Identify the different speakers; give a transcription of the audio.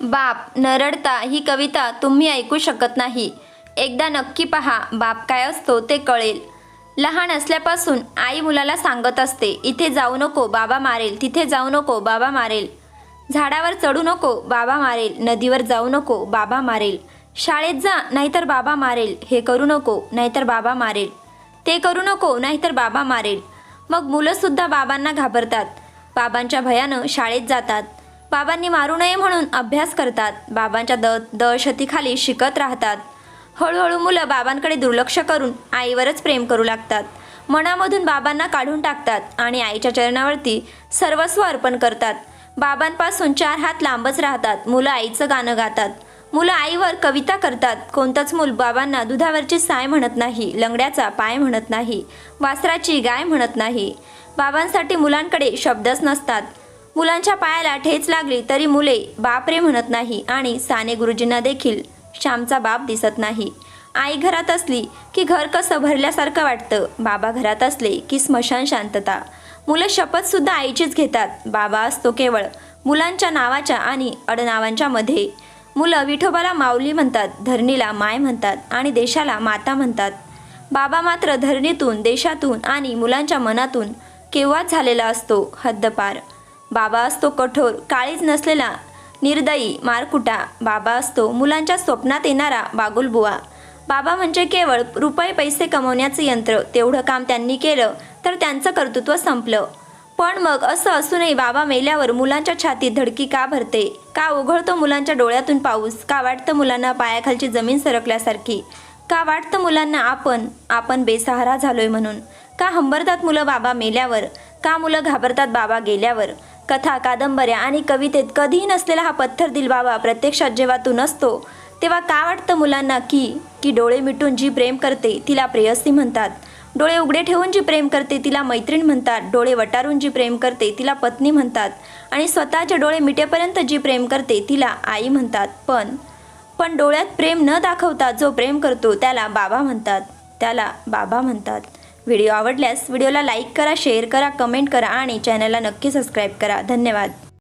Speaker 1: बाप नरडता ही कविता तुम्ही ऐकू शकत नाही. एकदा नक्की पहा बाप काय असतो ते कळेल. लहान असल्यापासून आई मुलाला सांगत असते इथे जाऊ नको बाबा मारेल. तिथे जाऊ नको बाबा मारेल. झाडावर चढू नको बाबा मारेल. नदीवर जाऊ नको बाबा मारेल. शाळेत जा नाहीतर बाबा मारेल. हे करू नको नाहीतर बाबा मारेल. ते करू नको नाहीतर बाबा मारेल. मग मुलंसुद्धा बाबांना घाबरतात. बाबांच्या भयानं शाळेत जातात. बाबांनी मारू नये म्हणून अभ्यास करतात. बाबांच्या द दहशतीखाली शिकत राहतात. हळूहळू मुलं बाबांकडे दुर्लक्ष करून आईवरच प्रेम करू लागतात. मनामधून बाबांना काढून टाकतात आणि आईच्या चरणावरती सर्वस्व अर्पण करतात. बाबांपासून चार हात लांबच राहतात. मुलं आईचं गाणं गातात. मुलं आईवर कविता करतात. कोणतंच मूल बाबांना दुधावरची साय म्हणत नाही लंगड्याचा पाय म्हणत नाही वासराची गाय म्हणत नाही. बाबांसाठी मुलांकडे शब्दच नसतात. मुलांच्या पायाला ठेच लागली तरी मुले बाप रे म्हणत नाही आणि साने गुरुजींना देखील श्यामचा बाप दिसत नाही. आई घरात असली की घर कसं भरल्यासारखं वाटतं. बाबा घरात असले की स्मशान शांतता. मुलं शपथसुद्धा आईचीच घेतात. बाबा असतो केवळ मुलांच्या नावाच्या आणि अडनावांच्या मध्ये. मुलं विठोबाला माऊली म्हणतात धरणीला माय म्हणतात आणि देशाला माता म्हणतात. बाबा मात्र धरणीतून देशातून आणि मुलांच्या मनातून केव्हाच झालेला असतो हद्दपार. बाबा असतो कठोर काळीज नसलेला निर्दयी मारकुटा. बाबा असतो मुलांच्या स्वप्नात येणारा बागुलबुवा बाबा म्हणजे केवळ रुपये पैसे कमवण्याचं यंत्र. तेवढं काम त्यांनी केलं तर त्यांचं कर्तृत्व संपलं. पण मग असं असूनही बाबा मेल्यावर मुलांच्या छातीत धडकी का भरते? का उघळतो मुलांच्या डोळ्यातून पाऊस? का वाटतं मुलांना पायाखालची जमीन सरकल्यासारखी? का वाटतं मुलांना आपण आपण बेसहारा झालोय म्हणून? का हंबरतात मुलं बाबा मेल्यावर? का मुलं घाबरतात बाबा गेल्यावर? कथा कादंबऱ्या आणि कवितेत कधीही नसलेला हा पत्थर दिल बाबा प्रत्यक्षात जेव्हा तू नसतो तेव्हा का वाटतं मुलांना की की डोळे मिटून जी प्रेम करते तिला प्रेयसी म्हणतात. डोळे उघडे ठेवून जी प्रेम करते तिला मैत्रीण म्हणतात. डोळे वटारून जी प्रेम करते तिला पत्नी म्हणतात. आणि स्वतःचे डोळे मिटेपर्यंत जी प्रेम करते तिला आई म्हणतात. पण पण डोळ्यात प्रेम न दाखवता जो प्रेम करतो त्याला बाबा म्हणतात. त्याला बाबा म्हणतात. व्हिडिओ आवडल्यास व्हिडिओला लाईक करा शेअर करा कमेंट करा आणि चॅनलला नक्की सबस्क्राईब करा. धन्यवाद.